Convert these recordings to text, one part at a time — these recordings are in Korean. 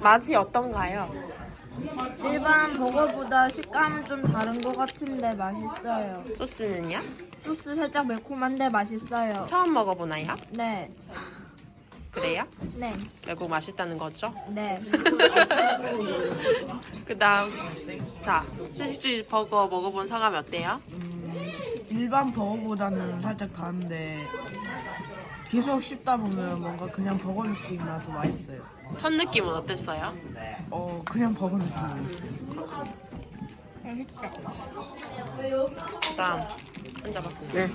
맛이 어떤가요? 일반 버거보다 식감은 좀 다른 것 같은데 맛있어요. 소스는요? 소스 살짝 매콤한데 맛있어요. 처음 먹어보나요? 네, 그래요? 네, 결국 맛있다는 거죠? 네. 그 다음 자 스시주 버거 먹어본 소감이 어때요? 일반 버거보다는 살짝 다른데 계속 씹다 보면 뭔가 그냥 버거 느낌이 나서 맛있어요. 첫 느낌은 어땠어요? 어 그냥 버거 느낌이었어요. 그 다음 앉아봐 네.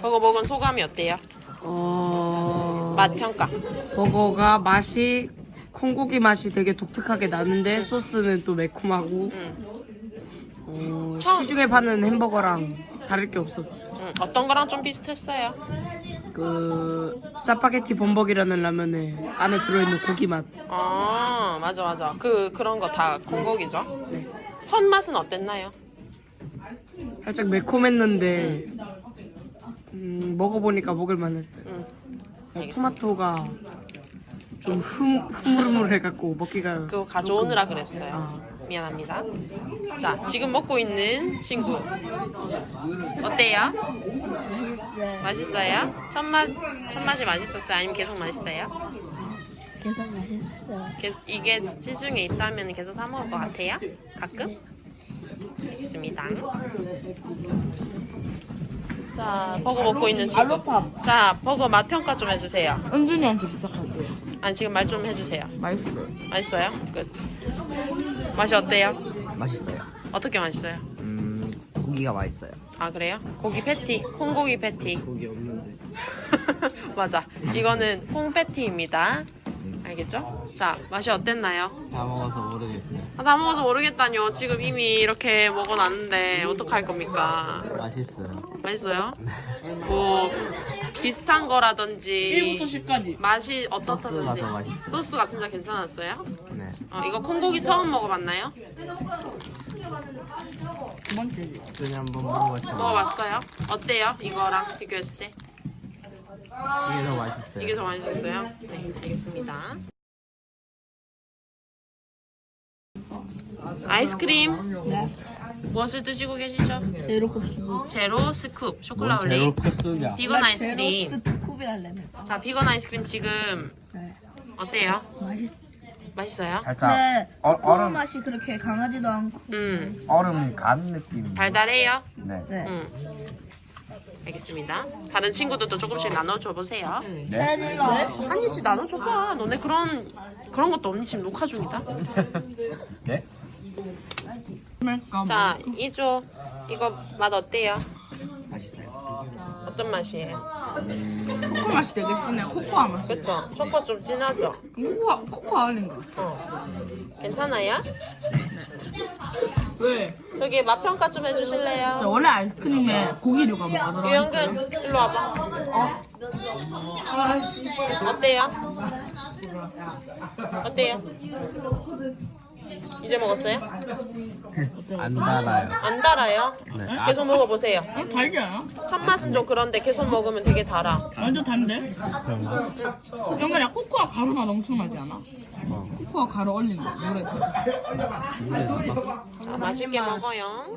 버거 먹은 소감이 어때요? 어... 맛 평가 버거가 맛이 콩고기 맛이 되게 독특하게 나는데 소스는 또 매콤하고 응. 어, 시중에 파는 햄버거랑 다를 게 없었어요. 응. 어떤 거랑 좀 비슷했어요? 그 짜파게티 범벅이라는 라면에 안에 들어있는 고기 맛. 아 맞아 맞아 그 그런 거 다 콩고기죠 네. 첫 맛은 어땠나요? 살짝 매콤했는데 음, 먹어보니까 먹을만했어요. 응. 어, 토마토가 좀 흠, 흐물흐물해갖고 먹기가 그거 가져오느라 그랬어요 아. 미안합니다 자 지금 먹고 있는 친구 어때요? 맛있어요. 맛있어요? 첫 맛, 첫 맛이 맛있었어요? 아니면 계속 맛있어요? 계속 맛있어요. 게- 이게 시중에 있다면 계속 사 먹을 것 같아요? 가끔? 알겠습니다. 자, 버거 먹고 있는 친구. 알로팝. 자, 버거 맛 평가 좀 해주세요. 은준이한테 부탁하세요. 아니, 지금 말 좀 해주세요. 맛있어요. 맛있어요? 끝. 맛이 어때요? 맛있어요. 어떻게 맛있어요? 음, 고기가 맛있어요. 아, 그래요? 고기 패티, 콩고기 패티. 고기 없는데. 맞아. 이거는 콩 패티입니다. 알겠죠? 자, 맛이 어땠나요? 다 먹어서 모르겠어요. 아, 다 먹어서 모르겠다뇨. 지금 이미 이렇게 먹어놨는데 어떡할 겁니까? 맛있어요. 맛있어요? 뭐 비슷한 거라든지 1부터 10까지. 맛이 소스가 어떻다든지 더 맛있어요. 소스가 진짜 괜찮았어요? 네. 어, 이거 콩고기 처음 먹어봤나요? 두 번째지. 전에 한번 먹어봤죠. 먹어봤어요? 어때요? 이거랑 비교했을 때? 이게 더 맛있어요. 이게 더 맛있었어요? 네, 알겠습니다. 아이스크림 무엇을 드시고 계시죠? 제로 컵스. 제로 스쿱 제로 코스야. 비건 아이스크림 스쿠비랄래면. 자 비건 아이스크림 지금 네. 어때요? 맛있. 맛있어요? 살짝 네. 어, 얼음 맛이 그렇게 강하지도 않고. 음 얼음 간 느낌. 달달해요? 네. 네. 음 알겠습니다 다른 친구들도 조금씩 나눠줘 보세요 채닐러. 한입씩 나눠줘봐 너네 그런 그런 것도 없니 지금 녹화 중이다 네? 자 이조 이거 맛 어때요? 맛있어요. 어떤 맛이에요? 코코아 맛이 되게 진해요. 코코아 맛이. 그쵸? 초코 좀 진하죠? 코코아, 코코아 얼린 거. 어 괜찮아요? 왜? 저기 맛 평가 좀 해주실래요? 원래 아이스크림에 고기류가 뭐가 유영근 일로 와봐 어때요? 어때요? 이제 먹었어요? 안 달아요. 안 달아요? 네. 계속 먹어보세요 않아? 첫 맛은 좀 그런데 계속 먹으면 되게 달아 완전 단데? 그런가? 이런 거야 코코아 가루 맛 엄청나지 않아? 어. 코코아 가루 얼린 거 노래 자, 맛있게 먹어요